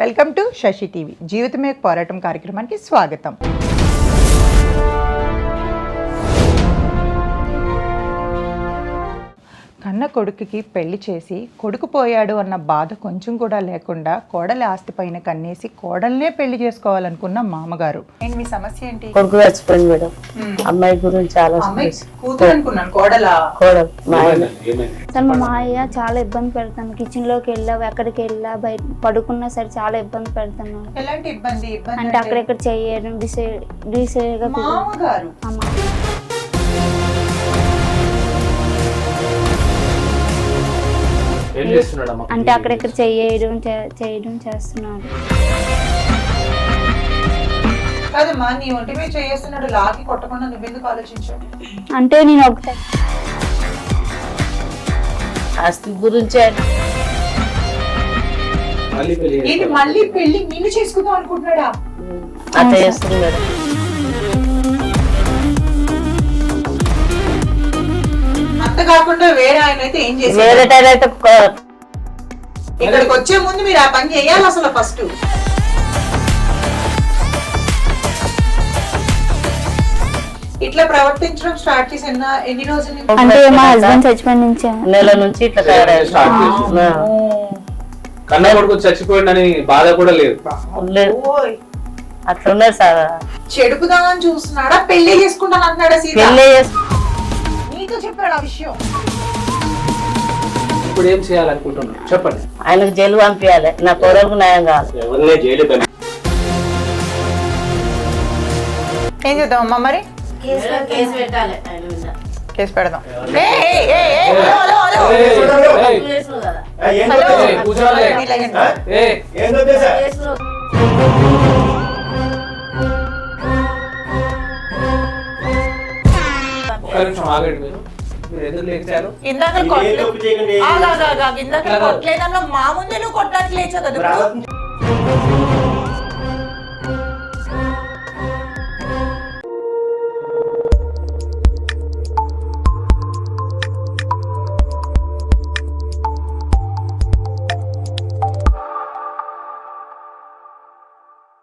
Welcome to Shashi TV. జీవితమే పోరాటం కార్యక్రమానికి స్వాగతం. కన్న కొడుకుకి పెళ్ళి చేసి కొడుకు పోయాడు అన్న బాధ కొంచెం కూడా లేకుండా కోడలి ఆస్తి పైన కన్నేసి కోడల్నే పెళ్ళి చేసుకోవాలనుకున్న మామగారు. ఏంటి మీ సమస్య ఏంటి? కొడుకు చచ్చిపోయింది మేడం. అమ్మాయి గురించి చాలా అమ్మాయి కూతురు అనుకున్నాను కోడలా? కోడలు మా ఆయన. అసలు మా మాయ చాలా ఇబ్బంది పెడతాను. కిచెన్లోకి వెళ్ళా ఎక్కడికి వెళ్ళా బయట పడుకున్నా సరే చాలా ఇబ్బంది పెడుతున్నాను ఎలాంటి ఇబ్బంది? ఇబ్బంది అంటే అక్కడెక్కడ చేయడం డిసైడ్ డిసైడ్గా పెరిగి- మామగారు అమ్మ. అంటే అక్కడెక్కడ చేయడం చే- చేయడం చేస్తున్నాడు. చేస్తున్నాడు అంటే నేను ఒక ఆస్తి గురించి మళ్ళీ పెళ్ళి నిన్ను చేసుకుందాం అనుకుంటున్నాడా? అట్లా చేస్తుంది కాకుండా వేరే ఆయన అయితే ఏం చేసి వేరే టైం అయితే కొ- ఇక్కడికి వచ్చే ముందు మీరు ఆ పని చేయాలి అసలు ఫస్ట్ ఇట్లా ప్రవర్తించడం స్టార్ట్ చేసి ఎన్న- రోజులు నుంచి? అంటే మా హస్బెండ్ చచ్చిపోయిన నుంచి. నెల నుంచి ఇట్లా. స్టార్ట్ చేసి ఆ, కన్న కొడుకు చచ్చిపోయిండని బాధ కూడా లేదు. అట్లున్నది సార్. చెడుపుదామని చూస్తున్నాడా? పెళ్ళి చేసుకుంటాను అంటున్నాడా సీత? పెళ్ళి చేసి నీతో చెప్పాడు ఆ విషయం. ఇప్పుడు ఏం చేయాలనుకుంటున్నాడు చెప్పండి. ఆయనకు జైలు పంపించాలి. నా కోడలకు న్యాయం కావాలి. ఎవరినే జైలు పంపి- ఏం చేద్దాం అమ్మా మరి? కేసు పెట్టాలి ఆయన మీద. కేసు పెడదాం. ఏయ్, ఏయ్, ఏయ్, ఏయ్, హలో, హలో, హలో. ఏయ్, ఏయ్, కేసులు కదా. హలో. ఏయ్, కూర్చోలే. ఇలాగండి. ఏయ్, కేసులు ఒక్క నిమిషం ఆగండి మీరు. మీరు ఎదురు లేచారు ఇందాక. ఇందాక కొట్లేదన్నా మా ముందే నువ్వు కొట్టడానికి లేచావు కదా.